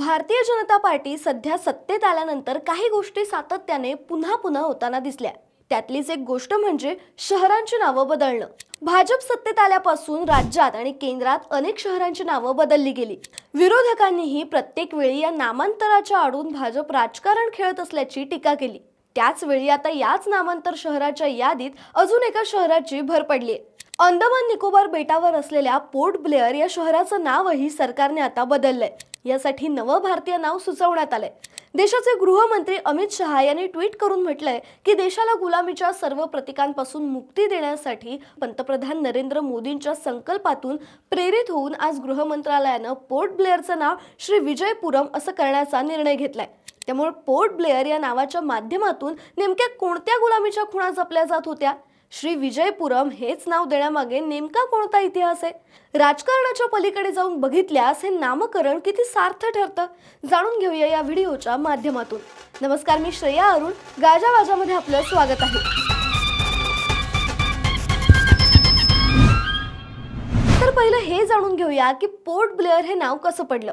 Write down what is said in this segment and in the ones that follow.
Bharatiya Janata party सध्या सत्तेत आल्यानंतर काही गोष्टी सातत्याने पुन्हा पुन्हा होताना दिसल्या. त्यातलीच एक गोष्ट म्हणजे शहरांची नावं बदलणं. भाजप सत्तेत आल्यापासून राज्यात आणि केंद्रात अनेक शहरांची नावं बदलली गेली. विरोधकांनीही प्रत्येक वेळी या नामांतराच्या आडून भाजप राजकारण खेळत असल्याची टीका केली. त्याचवेळी आता याच नामांतर शहराच्या यादीत अजून एका शहराची भर पडली. अंदमान निकोबार बेटावर असलेल्या पोर्ट ब्लेअर या शहराचं नावही सरकारने आता बदललंय. यासाठी नवं भारतीय नाव सुचवण्यात आलंय. देशाचे गृहमंत्री अमित शहा यांनी ट्विट करून म्हटलंय की देशाला गुलामीच्या सर्व प्रतीकांपासून मुक्ती देण्यासाठी पंतप्रधान नरेंद्र मोदींच्या संकल्पातून प्रेरित होऊन आज गृहमंत्रालयानं पोर्ट ब्लेअरचं नाव श्री विजयपुरम असं करण्याचा निर्णय घेतलाय. त्यामुळे पोर्ट ब्लेअर या नावाच्या माध्यमातून नेमक्या कोणत्या गुलामीच्या खुणा जपल्या जात होत्या? श्री विजयपुरम हेच नाव देण्यामागे नेमका कोणता इतिहास आहे? राजकारणाच्या पलीकडे जाऊन बघितल्यास हे नामकरण किती सार्थ ठरतं? जाणून घेऊया या व्हिडिओच्या माध्यमातून. नमस्कार मी श्रेया अरुण. गाजा वाजामध्ये आपलं स्वागत आहे. तर पहिलं हे जाणून घेऊया की पोर्ट ब्लेअर हे नाव कसं पडलं?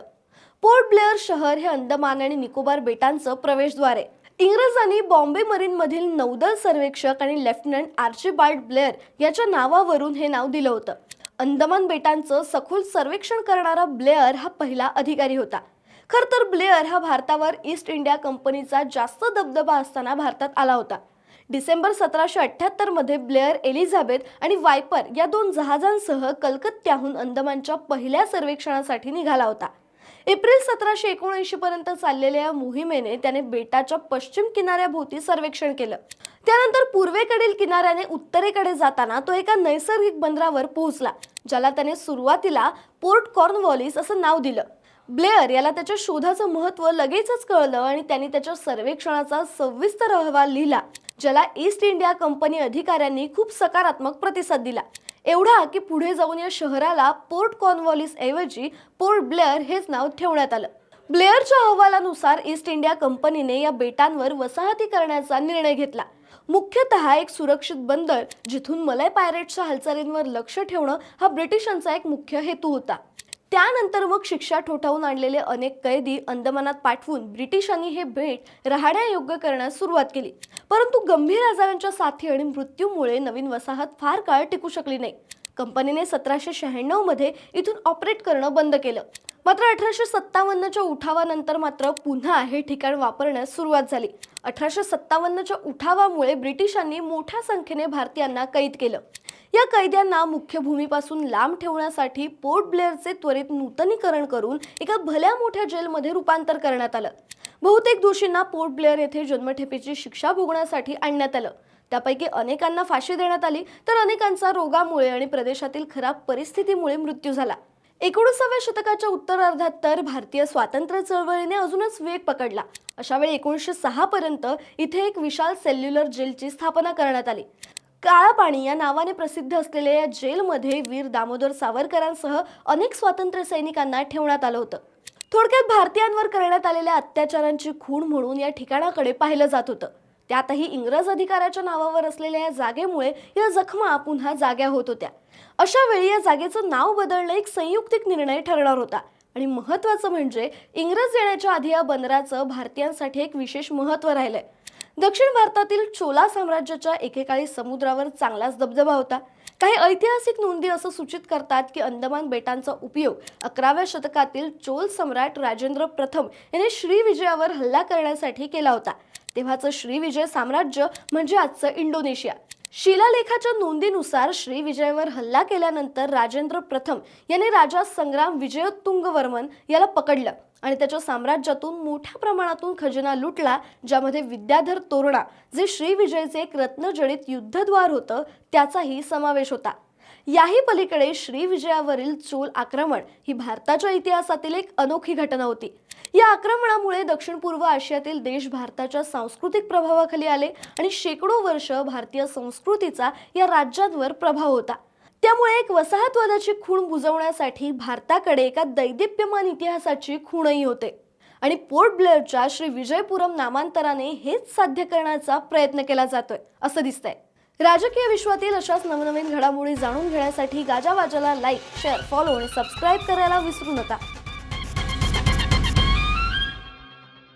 पोर्ट ब्लेअर शहर हे अंदमान आणि निकोबार बेटांचं प्रवेशद्वार आहे. इंग्रजांनी बॉम्बे मरीनमधील नौदल सर्वेक्षक आणि लेफ्टनंट आर्चिबाल्ड ब्लेअर याच्या नावावरून हे नाव दिलं होतं. अंदमान बेटांचं सखोल सर्वेक्षण करणारा ब्लेअर हा पहिला अधिकारी होता. खर तर ब्लेअर हा भारतावर ईस्ट इंडिया कंपनीचा जास्त दबदबा असताना भारतात आला होता. डिसेंबर सतराशे अठ्ठ्याहत्तरमध्ये ब्लेअर एलिझाबेथ आणि वायपर या दोन जहाजांसह कलकत्त्याहून अंदमानच्या पहिल्या सर्वेक्षणासाठी निघाला होता. एप्रिल सतराशे एकोणऐंशी पर्यंत चाललेल्या या मोहिमेने त्याने बेटाच्या पश्चिम किनाऱ्याभोवती सर्वेक्षण केलं. त्यानंतर पूर्वेकडील किनाऱ्याने उत्तरेकडे जाताना तो एका नैसर्गिक बंदरावर पोहोचला ज्याला त्याने सुरुवातीला पोर्ट कॉर्नवॉलिस असं नाव दिलं. ब्लेअर याला त्याच्या शोधाचं महत्त्व लगेचच कळलं आणि त्यांनी त्याच्या सर्वेक्षणाचा सविस्तर अहवाल लिहिला ज्याला ईस्ट इंडिया कंपनी अधिकाऱ्यांनी खूप सकारात्मक प्रतिसाद दिला. एवढा की पुढे जाऊन या शहराला पोर्ट कॉर्नवॉलिस ऐवजी पोर्ट ब्लेअर हेच नाव ठेवण्यात आलं. ब्लेअरच्या अहवालानुसार ईस्ट इंडिया कंपनीने या बेटांवर वसाहती करण्याचा निर्णय घेतला. मुख्यतः एक सुरक्षित बंदर जिथून मलय पायरेट्सच्या हालचालींवर लक्ष ठेवणं हा ब्रिटिशांचा एक मुख्य हेतू होता. त्यानंतर मग शिक्षा ठोठावून आणलेले अनेक कैदी अंदमानात पाठवून ब्रिटिशांनी हे भेट राहण्यायोग्य करण्यास सुरुवात केली. परंतु गंभीर आजारांच्या साथी आणि मृत्यूमुळे नवीन वसाहत फार काळ टिकू शकली नाही. कंपनीने सतराशे शहाण्णवमध्ये इथून ऑपरेट करणं बंद केलं. मात्र अठराशे सत्तावन्नच्या उठावानंतर मात्र पुन्हा हे ठिकाण वापरण्यास सुरुवात झाली. अठराशे सत्तावन्नच्या उठावामुळे ब्रिटिशांनी मोठ्या संख्येने भारतीयांना कैद केलं. या कैद्यांना मुख्य भूमीपासून लांब ठेवण्यासाठी पोर्ट ब्लेअरचे त्वरित नूतनीकरण करून एका भल्या मोठ्या जेलमध्ये रूपांतर करण्यात आलं. बहुतेक दोषींना पोर्ट ब्लेअर येथे जन्मठेपेची शिक्षा भोगण्यासाठी आणण्यात आलं. त्यापैकी अनेकांना फाशी देण्यात आली तर अनेकांचा रोगामुळे आणि प्रदेशातील खराब परिस्थितीमुळे मृत्यू झाला. एकोणीसाव्या शतकाच्या उत्तरार्धात तर भारतीय स्वातंत्र्य चळवळीने अजूनच वेग पकडला. अशा वेळी एकोणीसशे सहा पर्यंत इथे एक विशाल सेल्युलर जेलची स्थापना करण्यात आली. काळा पाणी या नावाने प्रसिद्ध असलेल्या या जेलमध्ये वीर दामोदर सावरकरांसह अनेक स्वातंत्र्य सैनिकांना ठेवण्यात आलं होतं. थोडक्यात भारतीयांवर करण्यात आलेल्या अत्याचारांची खूण म्हणून या ठिकाणाकडे पाहिलं जात होतं. त्यातही इंग्रज अधिकाऱ्याच्या नावावर असलेल्या या जागेमुळे या जखमा पुन्हा जाग्या होत होत्या. अशा वेळी या जागेचं नाव बदलणं एक संयुक्तिक निर्णय ठरणार होता. आणि महत्त्वाचं म्हणजे इंग्रज येण्याच्या आधी या बंदराचं भारतीयांसाठी एक विशेष महत्त्व राहिलंय. दक्षिण भारतातील चोला साम्राज्याच्या एकेकाळी समुद्रावर चांगलाच दबदबा होता. काही ऐतिहासिक नोंदी असं सूचित करतात की अंदमान बेटांचा उपयोग अकराव्या शतकातील चोल सम्राट राजेंद्र प्रथम याने श्रीविजयावर हल्ला करण्यासाठी केला होता. तेव्हाचं श्रीविजय साम्राज्य म्हणजे आजचं इंडोनेशिया. शिलालेखाच्या नोंदीनुसार श्रीविजयावर हल्ला केल्यानंतर राजेंद्र प्रथम याने राजा संग्राम विजयोत्तुंग वर्मन याला पकडलं. आणि त्याच्या साम्राज्यातून मोठ्या प्रमाणातून खजिना लुटला ज्यामध्ये विद्याधर तोरणा जे श्रीविजयचे एक रत्नजडित युद्धद्वार होतं त्याचाही समावेश होता. याही पलीकडे श्रीविजयावरील चोल आक्रमण ही भारताच्या इतिहासातील एक अनोखी घटना होती. या आक्रमणामुळे दक्षिण पूर्व आशियातील देश भारताच्या सांस्कृतिक प्रभावाखाली आले आणि शेकडो वर्ष भारतीय संस्कृतीचा या राज्यांवर प्रभाव होता. त्यामुळे एक वसाहतवादाची खूण बुजवण्यासाठी भारताकडे एका दैदिप्यमान इतिहासाची खूणही होते. आणि पोर्ट ब्लेअरच्या श्री विजयपुरम नामांतराने हेच साध्य करण्याचा प्रयत्न केला जातोय असं दिसतंय. राजकीय विश्वातील अशाच नवनवीन घडामोडी जाणून घेण्यासाठी गाजावाजाला लाईक शेअर फॉलो आणि सबस्क्राईब करायला विसरू नका.